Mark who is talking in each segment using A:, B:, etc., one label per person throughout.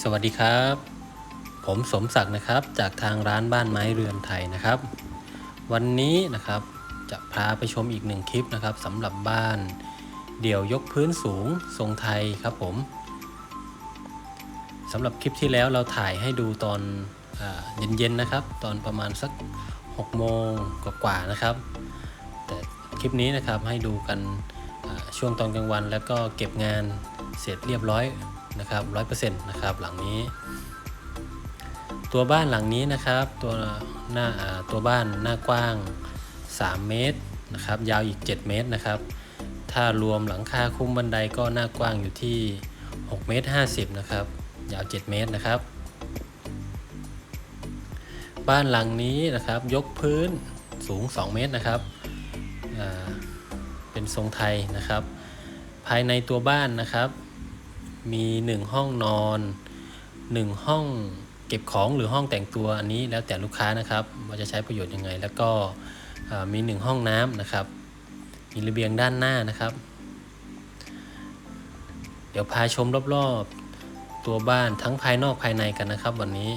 A: สวัสดีครับ ผมสมศักดิ์นะครับจากทางร้านบ้านไม้เรือนไทยนะครับ วันนี้นะครับจะพาไปชมอีกหนึ่งคลิปนะครับสำหรับบ้าน เดี่ยวยกพื้นสูงทรงไทยครับผมสำหรับคลิปที่แล้วเราถ่ายให้ดูตอนเย็นๆนะครับ ตอนประมาณสัก6โมงกว่าๆนะครับ แต่คลิปนี้นะครับให้ดูกันช่วงตอนกลางวันแล้วก็เก็บงานเสร็จเรียบร้อย นะครับร้อยเปอร์เซ็นต์นะครับหลังนี้ ตัวบ้านหลังนี้นะครับ ตัวหน้าตัวบ้านหน้ากว้าง 3 เมตรนะครับ ยาวอีก 7 เมตรนะครับ ถ้ารวมหลังคาคุ้มบันไดก็หน้ากว้างอยู่ที่6เมตร50นะครับ ยาว 7 เมตรนะครับ บ้านหลังนี้นะครับ ยกพื้นสูง 2 เมตรนะครับเป็นทรงไทยนะครับ ภายในตัวบ้านนะครับ มี1ห้องนอน1ห้องเก็บของหรือห้องแต่งตัวอันนี้แล้วแต่ลูกค้านะครับว่าจะใช้ประโยชน์ยังไง แล้วก็อ่ามี1ห้องน้ำนะครับ มีระเบียงด้านหน้านะครับ เดี๋ยวพาชมรอบๆตัวบ้านทั้งภายนอกภายในกันนะครับ วันนี้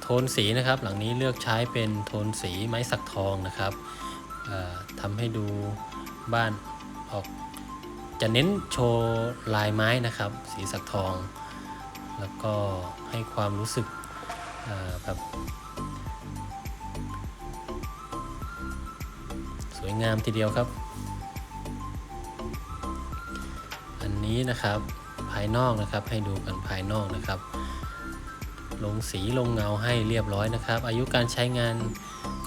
A: โทนสีนะครับ หลังนี้เลือกใช้เป็นโทนสีไม้สักทองนะครับทำให้ดูบ้านออก จะเน้นโชว์ลายไม้นะครับ สีสักทอง แล้วก็ให้ความรู้สึกแบบสวยงามทีเดียวครับ อันนี้นะครับภายนอกนะครับให้ดูกันภายนอกนะครับ ลงสีลงเงาให้เรียบร้อยนะครับ อายุการใช้งาน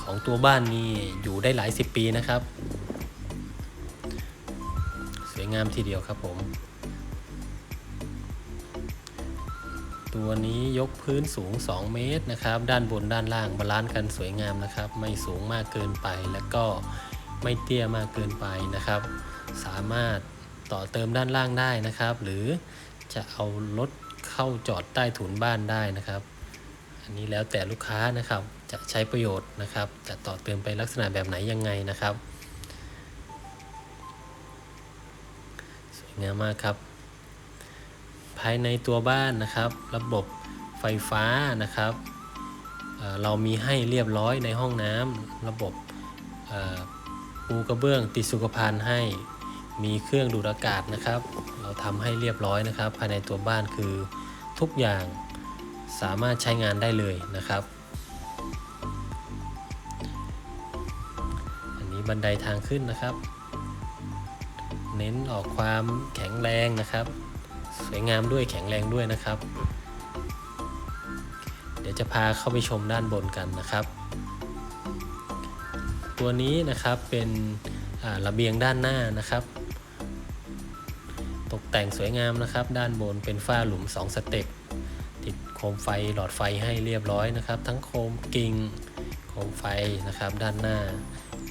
A: ของตัวบ้านนี่อยู่ได้หลายสิบปีนะครับ งามทีเดียวครับผม ตัวนี้ยกพื้นสูง 2 เมตรนะครับ ด้านบนด้านล่างบาลานซ์กันสวยงามนะครับ ไม่สูงมากเกินไปแล้วก็ไม่เตี้ยมากเกินไปนะครับ สามารถต่อเติมด้านล่างได้นะครับ หรือจะเอารถเข้าจอดใต้ถุนบ้านได้นะครับ อันนี้แล้วแต่ลูกค้านะครับจะใช้ประโยชน์นะครับ จะต่อเติมไปลักษณะแบบไหนยังไงนะครับ วยงามมากครับ ภายในตัวบ้านนะครับ ระบบไฟฟ้านะครับเรามีให้เรียบร้อยในห้องน้ำระบบปูกระเบื้องติดสุขภัณฑ์ให้มีเครื่องดูดอากาศนะครับ เราทำให้เรียบร้อยนะครับ ภายในตัวบ้านคือทุกอย่างสามารถใช้งานได้เลยนะครับ อันนี้บันไดทางขึ้นนะครับ เน้นออกความแข็งแรงนะครับ สวยงามด้วยแข็งแรงด้วยนะครับ เดี๋ยวจะพาเข้าไปชมด้านบนกันนะครับ ตัวนี้นะครับเป็นระเบียงด้านหน้านะครับ ตกแต่งสวยงามนะครับ ด้านบนเป็นฝ้าหลุม 2 สเต็ปติดโคมไฟหลอดไฟให้เรียบร้อยนะครับ ทั้งโคมกิ่งโคมไฟนะครับด้านหน้า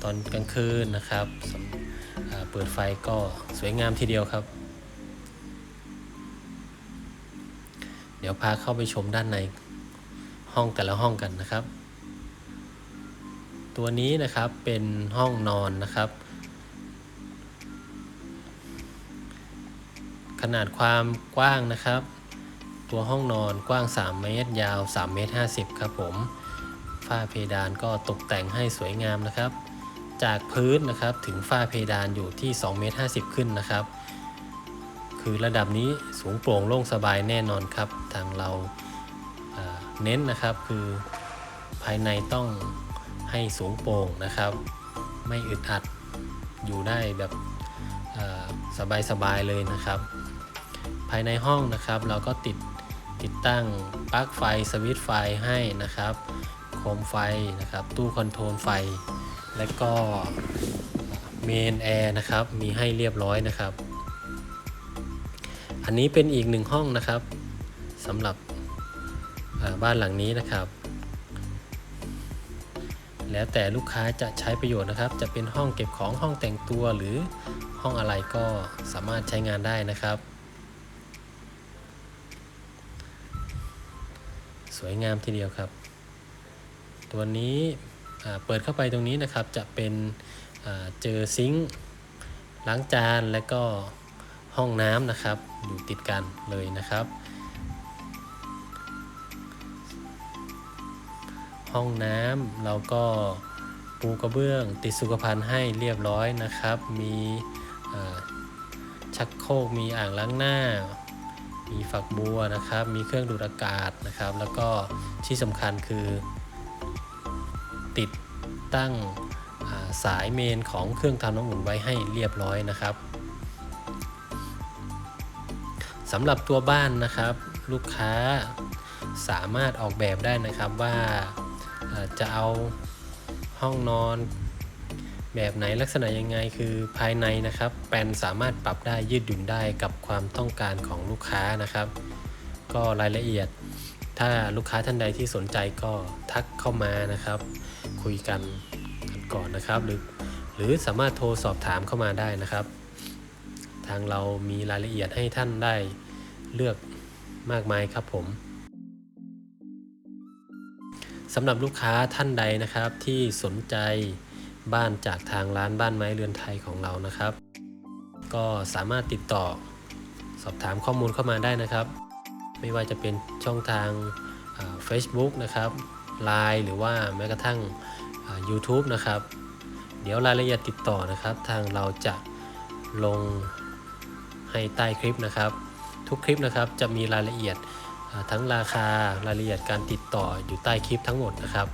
A: ตอนกลางคืนนะครับ เปิดไฟก็สวยงามทีเดียวครับ เดี๋ยวพาเข้าไปชมด้านในห้องแต่ละห้องกันนะครับ ตัวนี้นะครับเป็นห้องนอนนะครับ ขนาดความกว้างนะครับ ตัวห้องนอนกว้าง 3 เมตร ยาว 3 เมตร 50 ครับผม ฝ้าเพดานก็ตกแต่งให้สวยงามนะครับ จากพื้นนะครับถึงฝ้าเพดานอยู่ที่2เมตร50 ขึ้นนะครับ คือระดับนี้สูงโปร่งโล่งสบายแน่นอนครับ ทางเราอ่าเน้นนะครับคือภายในต้องให้สูงโปร่งนะครับ ไม่อึดอัดอยู่ได้แบบสบายๆเลยนะครับ ภายในห้องนะครับเราก็ติดติดตั้งปลั๊กไฟสวิตช์ไฟให้นะครับ โคมไฟนะครับ ตู้คอนโทรลไฟ และก็เมนแอร์นะครับ มีให้เรียบร้อยนะครับ อันนี้เป็นอีกหนึ่งห้องนะครับสำหรับบ้านหลังนี้นะครับ แล้วแต่ลูกค้าจะใช้ประโยชน์นะครับ จะเป็นห้องเก็บของห้องแต่งตัวหรือห้องอะไรก็สามารถใช้งานได้นะครับ สวยงามทีเดียวครับ ตัวนี้ เปิดเข้าไปตรงนี้นะครับจะเป็นเจอซิงค์ล้างจานและก็ห้องน้ำนะครับ อยู่ติดกันเลยนะครับ ห้องน้ำเราก็ปูกระเบื้อง ติดสุขภัณฑ์ให้เรียบร้อยนะครับ มีชักโครกมีอ่างล้างหน้า มีฝักบัวนะครับ มีเครื่องดูดอากาศนะครับ แล้วก็ที่สำคัญคือ ติดตั้งสายเมนของเครื่องทำน้ำอุ่นไว้ให้เรียบร้อยนะครับสำหรับตัวบ้านนะครับ ลูกค้าสามารถออกแบบได้นะครับว่าจะเอาห้องนอนแบบไหนลักษณะยังไงคือภายในนะครับแปลนสามารถปรับได้ยืดหยุ่นได้กับความต้องการของลูกค้านะครับ ก็รายละเอียด ถ้าลูกค้าท่านใดที่สนใจก็ทักเข้ามานะครับ คุยกันกันก่อนนะครับ หรือหรือสามารถโทรสอบถามเข้ามาได้นะครับ ทางเรามีรายละเอียดให้ท่านได้เลือกมากมายครับผมสำหรับลูกค้าท่านใดนะครับที่สนใจบ้านจากทางร้านบ้านไม้เรือนไทยของเรานะครับ ก็สามารถติดต่อสอบถามข้อมูลเข้ามาได้นะครับ ไม่ว่าจะเป็นช่องทาง Facebook นะครับ Line หรือว่าแม้กระทั่ง YouTube นะครับ เดี๋ยวรายละเอียดติดต่อนะครับ ทางเราจะลงให้ใต้คลิปนะครับ ทุกคลิปนะครับจะมีรายละเอียดทั้งราคารายละเอียดการติดต่ออยู่ใต้คลิปทั้งหมดนะครับ